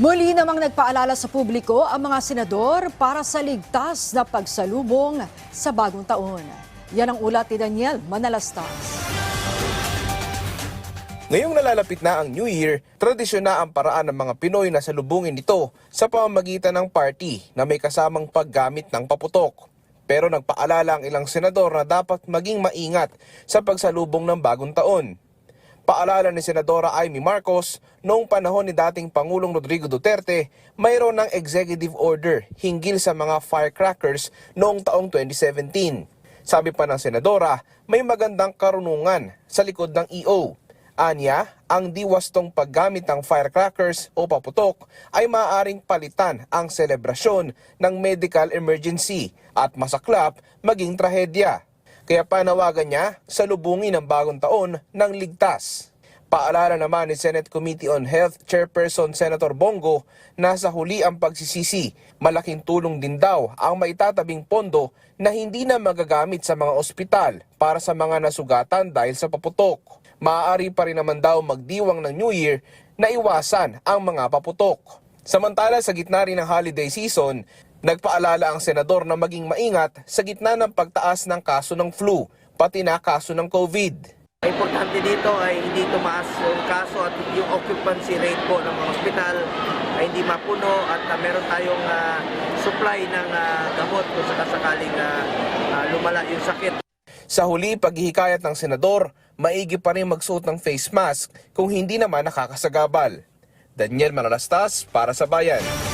Muli namang nagpaalala sa publiko ang mga senador para sa ligtas na pagsalubong sa bagong taon. Yan ang ulat ni Daniel Manalastas. Ngayong nalalapit na ang New Year, tradisyon na ang paraan ng mga Pinoy na salubungin ito sa pamamagitan ng party na may kasamang paggamit ng paputok. Pero nagpaalala ang ilang senador na dapat maging maingat sa pagsalubong ng bagong taon. Paalala ni Senadora Amy Marcos, noong panahon ni dating Pangulong Rodrigo Duterte, mayroon ng executive order hinggil sa mga firecrackers noong taong 2017. Sabi pa ng Senadora, may magandang karunungan sa likod ng EO. Anya, ang diwastong paggamit ng firecrackers o paputok ay maaaring palitan ang selebrasyon ng medical emergency at masaklap maging trahedya. Kaya panawagan niya sa lubungin ng bagong taon ng ligtas. Paalala naman ni Senate Committee on Health Chairperson Senator Bongo na sa huli ang pagsisisi, malaking tulong din daw ang maitatabing pondo na hindi na magagamit sa mga ospital para sa mga nasugatan dahil sa paputok. Maaari pa rin naman daw magdiwang ng New Year na iwasan ang mga paputok. Samantala sa gitna rin ng holiday season, nagpaalala ang senador na maging maingat sa gitna ng pagtaas ng kaso ng flu, pati na kaso ng COVID. Importante dito ay hindi tumaas yung kaso at yung occupancy rate po ng mga ospital ay hindi mapuno at uh, meron tayong ah, supply ng ah, gamot kung sakasakaling uh, lumala yung sakit. Sa huli, paghihikayat ng senador, maigi pa rin magsuot ng face mask kung hindi naman nakakasagabal. Daniel Manalastas para sa Bayan.